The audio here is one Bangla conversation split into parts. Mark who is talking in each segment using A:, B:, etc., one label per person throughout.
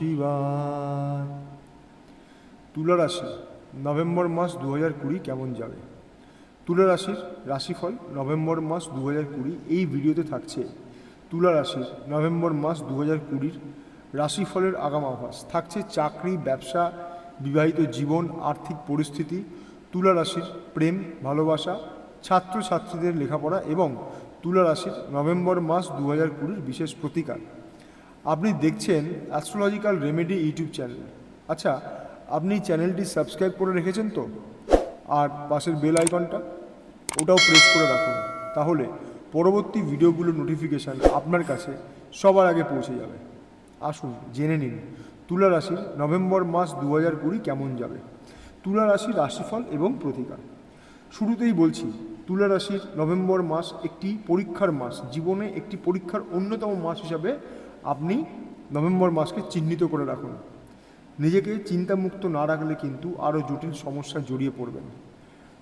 A: শিবায়। তুলারাশি, নভেম্বর মাস দু হাজার কুড়ি কেমন যাবে? তুলারাশির রাশিফল নভেম্বর মাস দু হাজার কুড়ি, এই ভিডিওতে থাকছে। তুলারাশির নভেম্বর মাস দু হাজার কুড়ির রাশিফলের আগাম আভাস। থাকছে চাকরি, ব্যবসা, বিবাহিত জীবন, আর্থিক পরিস্থিতি, তুলারাশির প্রেম, ভালোবাসা, ছাত্রছাত্রীদের লেখাপড়া এবং তুলারাশির নভেম্বর মাস দু হাজার কুড়ির বিশেষ প্রতিকার। আপনি দেখছেন অ্যাস্ট্রোলজিক্যাল রেমেডি ইউটিউব চ্যানেল আচ্ছা আপনি চ্যানেলটি সাবস্ক্রাইব করে রেখেছেন তো? আর পাশের বেল আইকনটা, ওটাও প্রেস করে রাখুন। তাহলে পরবর্তী ভিডিওগুলোর নোটিফিকেশান আপনার কাছে সবার আগে পৌঁছে যাবে। আসুন, জেনে নিন, তুলা রাশির নভেম্বর মাস দু হাজার কুড়ি কেমন যাবে? তুলা রাশির রাশিফল এবং প্রতিকার। শুরুতেই বলছি, তুলা রাশির নভেম্বর মাস একটি পরীক্ষার মাস, জীবনে একটি পরীক্ষার অন্যতম মাস হিসাবে আপনি নভেম্বর মাসকে চিহ্নিত করে রাখুন। নিজেকে চিন্তামুক্ত না রাখলে কিন্তু আরও জটিল সমস্যায় জড়িয়ে পড়বেন।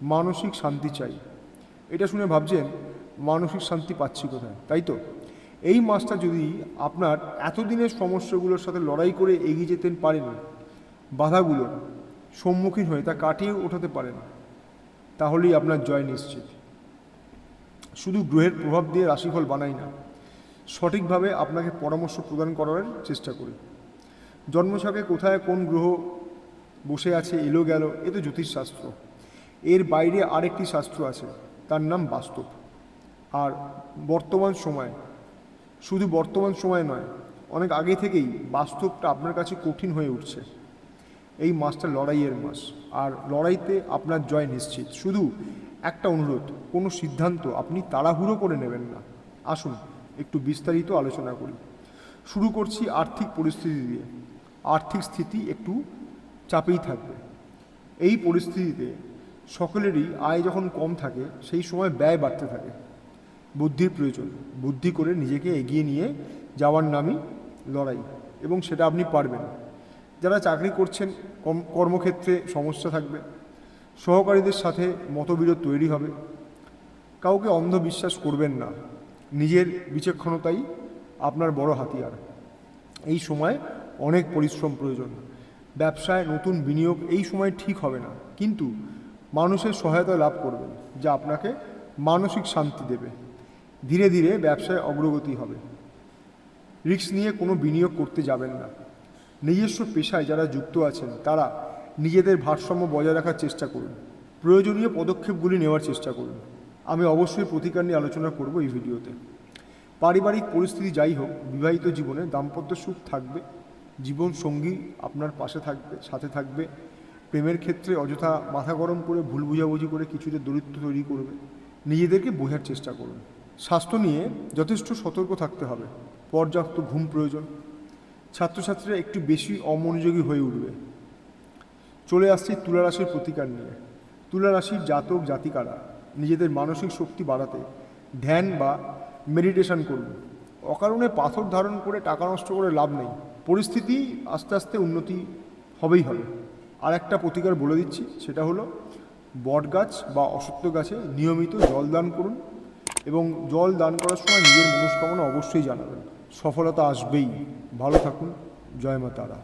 A: মানসিক শান্তি চাই। এটা শুনে ভাবছেন, মানসিক শান্তি পাচ্ছি কোথায়? তাই তো? এই মাসটা যদি আপনার এতদিনের সমস্যাগুলোর সাথে লড়াই করে এগিয়ে যেতে পারেন বাধাগুলোর সম্মুখীন হয়ে তা কাটিয়ে ওঠাতে পারেন, তাহলেই আপনার জয় নিশ্চিত। শুধু গ্রহের প্রভাব দিয়ে রাশিফল বানাই না সঠিকভাবে আপনাকে পরামর্শ প্রদান করার চেষ্টা করি। জন্মছকে কোথায় কোন গ্রহ বসে আছে, এলো গেল, এ তো জ্যোতিষশাস্ত্র এর বাইরে আরেকটি শাস্ত্র আছে, তার নাম বাস্তব। আর বর্তমান সময়, শুধু বর্তমান সময় নয়, অনেক আগে থেকেই বাস্তবটা আপনার কাছে কঠিন হয়ে উঠছে। এই মাসটা লড়াইয়ের মাস, আর লড়াইতে আপনার জয় নিশ্চিত। শুধু একটা অনুরোধ, কোনো সিদ্ধান্ত আপনি তাড়াহুড়ো করে নেবেন না। আসুন একটু বিস্তারিত আলোচনা করি। শুরু করছি আর্থিক পরিস্থিতি দিয়ে। আর্থিক স্থিতি একটু চাপেই থাকবে। এই পরিস্থিতিতে সকলেরই আয় যখন কম থাকে, সেই সময় ব্যয় বাড়তে থাকে। বুদ্ধির প্রয়োজন। বুদ্ধি করে নিজেকে এগিয়ে নিয়ে যাওয়ার নামই লড়াই। এবং সেটা আপনি পারবেন। যারা চাকরি করছেন কর্মক্ষেত্রে সমস্যা থাকবে। সহকারীদের সাথে মতবিরোধ তৈরি হবে। কাউকে অন্ধবিশ্বাস করবেন না। নিজের বিচক্ষণতাই আপনার বড় হাতিয়ার। এই সময় অনেক পরিশ্রম প্রয়োজন। ব্যবসায় নতুন বিনিয়োগ এই সময় ঠিক হবে না। কিন্তু মানুষের সহায়তা লাভ করবেন, যা আপনাকে মানসিক শান্তি দেবে। ধীরে ধীরে ব্যবসায় অগ্রগতি হবে। রিস্ক নিয়ে কোনো বিনিয়োগ করতে যাবেন না। নিজস্ব পেশায় যারা যুক্ত আছেন, তারা নিজেদের ভারসাম্য বজায় রাখার চেষ্টা করুন। প্রয়োজনীয় পদক্ষেপগুলি নেওয়ার চেষ্টা করুন। আমি অবশ্যই প্রতিকার নিয়ে আলোচনা করব এই ভিডিওতে। পারিবারিক পরিস্থিতি যাই হোক, বিবাহিত জীবনে দাম্পত্য সুখ থাকবে, জীবন সঙ্গী আপনার পাশে থাকবে, সাথে থাকবে, প্রেমের ক্ষেত্রে অযথা মাথা গরম করে ভুল বুঝাবুঝি করে কিছুতে দরিদ্র তৈরি করবে, নিজেদেরকে বোঝার চেষ্টা করুন। স্বাস্থ্য নিয়ে যথেষ্ট সতর্ক থাকতে হবে, পর্যাপ্ত ঘুম প্রয়োজন, ছাত্রছাত্রীরা একটু বেশি অমনোযোগী হয়ে উঠবে। চলে আসছি তুলা রাশির প্রতিকার নিয়ে। তুলা রাশির জাতক জাতিকারা নিজেদের মানসিক শক্তি বাড়াতে, ধ্যান বা মেডিটেশন করুন। অকারণে পাথর ধারণ করে টাকা নষ্ট করে লাভ নেই। পরিস্থিতি আস্তে আস্তে উন্নতি হবেই হবে। আর একটা প্রতিকার বলে দিচ্ছি, সেটা হলো বট গাছ বা অসত্য গাছে নিয়মিত জল দান করুন এবং জল দান করার সময় নিজের মনস্কামনা অবশ্যই জানাবেন। সফলতা আসবেই। ভালো থাকুন। জয় মা তারা।